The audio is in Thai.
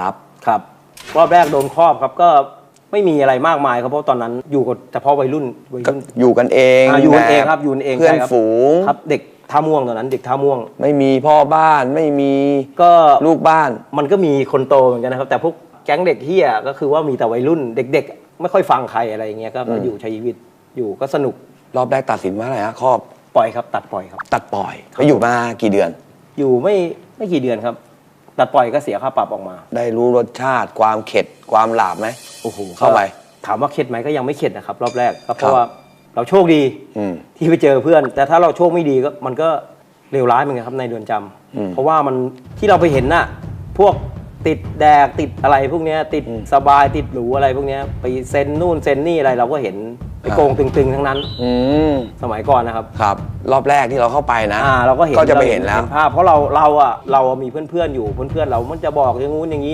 ครับครับรอบแรกโดนครอบครับก็ไม่มีอะไรมากมายครับเพราะตอนนั้นอยู่กับเฉพาะวัยรุ่นวัยรุ่นอยู่กันเองอ่าอยู่กันเองแครับอยู่กันเองเพื่อนใช่ครับฝูง ครับ เด็กท่าม่วงตอนนั้น เด็กท่าม่วง ไม่มีพ่อบ้านไม่มีก็ลูกบ้าน มันก็มีคนโตเหมือนกันนะครับ แต่พวกแก๊งเด็กเฮียก็คือว่ามีแต่วัยรุ่น เด็กๆ ไม่ค่อยฟังใครอะไรอย่างเงี้ยก็ก็อืมอยู่ใช้ชีวิตอยู่ก็สนุกรอบแรกตัดสินว่าอะไรฮะครอบปล่อยครับ ตัดปล่อยครับ ตัดปล่อยไปอยู่มากี่เดือน อยู่ไม่ไม่กี่เดือนครับ ตัดปล่อยก็เสียค่าปรับออกมา ได้รู้รสชาติความเข็ดความหลาบไหมโอ้โหเข้าไป ถามว่าเข็ดไหมก็ยังไม่เข็ดนะครับ รอบแรกก็เพครัราะบว่าเราโชคดีอืมที่ไปเจอเพื่อน แต่ถ้าเราโชคไม่ดีก็มันก็เลวร้ายเหมือนกันครับในเดือนจำอืมเพราะว่ามันที่เราไปเห็นน่ะ พวก ติดแดกติดอะไรพวกเนี้ยติดอืมสบายติดหรูอะไรพวกเนี้ยไปเซ็นนู่นเซ็นนี่อะไรเราก็เห็นไปอ่าโกงตึงๆทั้งนั้น อืมสมัยก่อนนะครับ ครับ รอบแรกที่เราเข้าไปนะ อ่าเราก็เห็นก็จะไปเห็นแล้ว ภาพเพราะเราเราอะเราอะมีเพื่อนๆอยู่เพื่อนๆเรามันจะบอกอย่างงู้นอย่างนี้